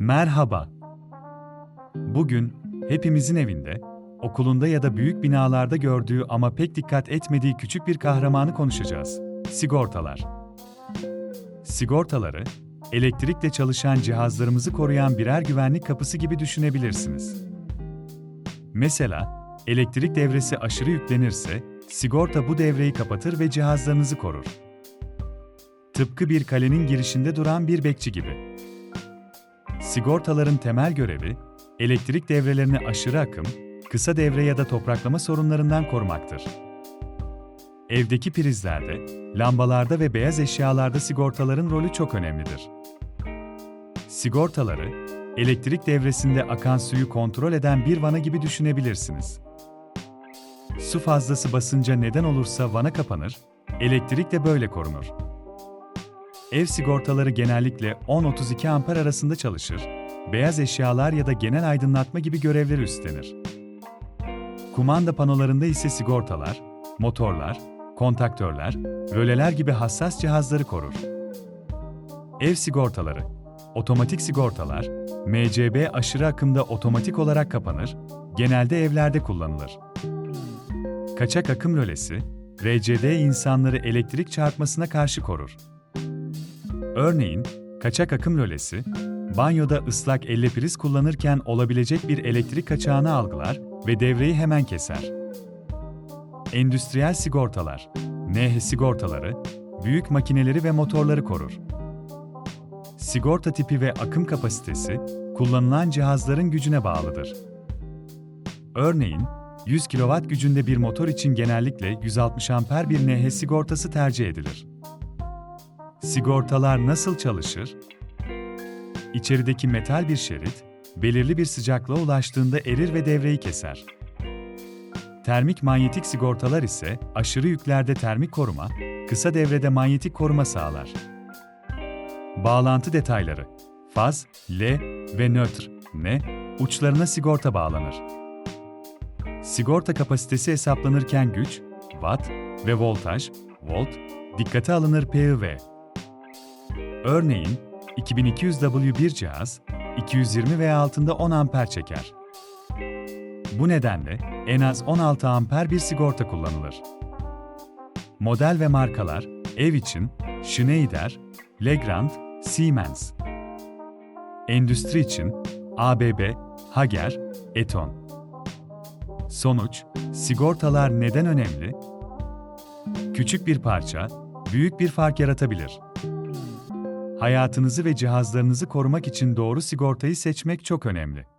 Merhaba. Bugün hepimizin evinde, okulunda ya da büyük binalarda gördüğü ama pek dikkat etmediği küçük bir kahramanı konuşacağız. Sigortalar. Sigortaları, elektrikle çalışan cihazlarımızı koruyan birer güvenlik kapısı gibi düşünebilirsiniz. Mesela, elektrik devresi aşırı yüklenirse, sigorta bu devreyi kapatır ve cihazlarınızı korur. Tıpkı bir kalenin girişinde duran bir bekçi gibi. Sigortaların temel görevi, elektrik devrelerini aşırı akım, kısa devre ya da topraklama sorunlarından korumaktır. Evdeki prizlerde, lambalarda ve beyaz eşyalarda sigortaların rolü çok önemlidir. Sigortaları, elektrik devresinde akan suyu kontrol eden bir vana gibi düşünebilirsiniz. Su fazlası basınca neden olursa vana kapanır, elektrik de böyle korunur. Ev sigortaları genellikle 10-32 amper arasında çalışır, beyaz eşyalar ya da genel aydınlatma gibi görevleri üstlenir. Kumanda panolarında ise sigortalar, motorlar, kontaktörler, röleler gibi hassas cihazları korur. Ev sigortaları, otomatik sigortalar, MCB aşırı akımda otomatik olarak kapanır, genelde evlerde kullanılır. Kaçak akım rölesi, RCD insanları elektrik çarpmasına karşı korur. Örneğin, kaçak akım rölesi, banyoda ıslak elle priz kullanırken olabilecek bir elektrik kaçağını algılar ve devreyi hemen keser. Endüstriyel sigortalar, NH sigortaları, büyük makineleri ve motorları korur. Sigorta tipi ve akım kapasitesi, kullanılan cihazların gücüne bağlıdır. Örneğin, 100 kW gücünde bir motor için genellikle 160 amper bir NH sigortası tercih edilir. Sigortalar nasıl çalışır? İçerideki metal bir şerit, belirli bir sıcaklığa ulaştığında erir ve devreyi keser. Termik manyetik sigortalar ise aşırı yüklerde termik koruma, kısa devrede manyetik koruma sağlar. Bağlantı detayları Faz, L ve nötr, N, uçlarına sigorta bağlanır. Sigorta kapasitesi hesaplanırken güç, watt ve voltaj, volt, dikkate alınır PIV. Örneğin, 2200W bir cihaz, 220 veya altında 10 amper çeker. Bu nedenle en az 16 amper bir sigorta kullanılır. Model ve markalar, ev için Schneider, Legrand, Siemens. Endüstri için ABB, Hager, Eton. Sonuç, sigortalar neden önemli? Küçük bir parça, büyük bir fark yaratabilir. Hayatınızı ve cihazlarınızı korumak için doğru sigortayı seçmek çok önemli.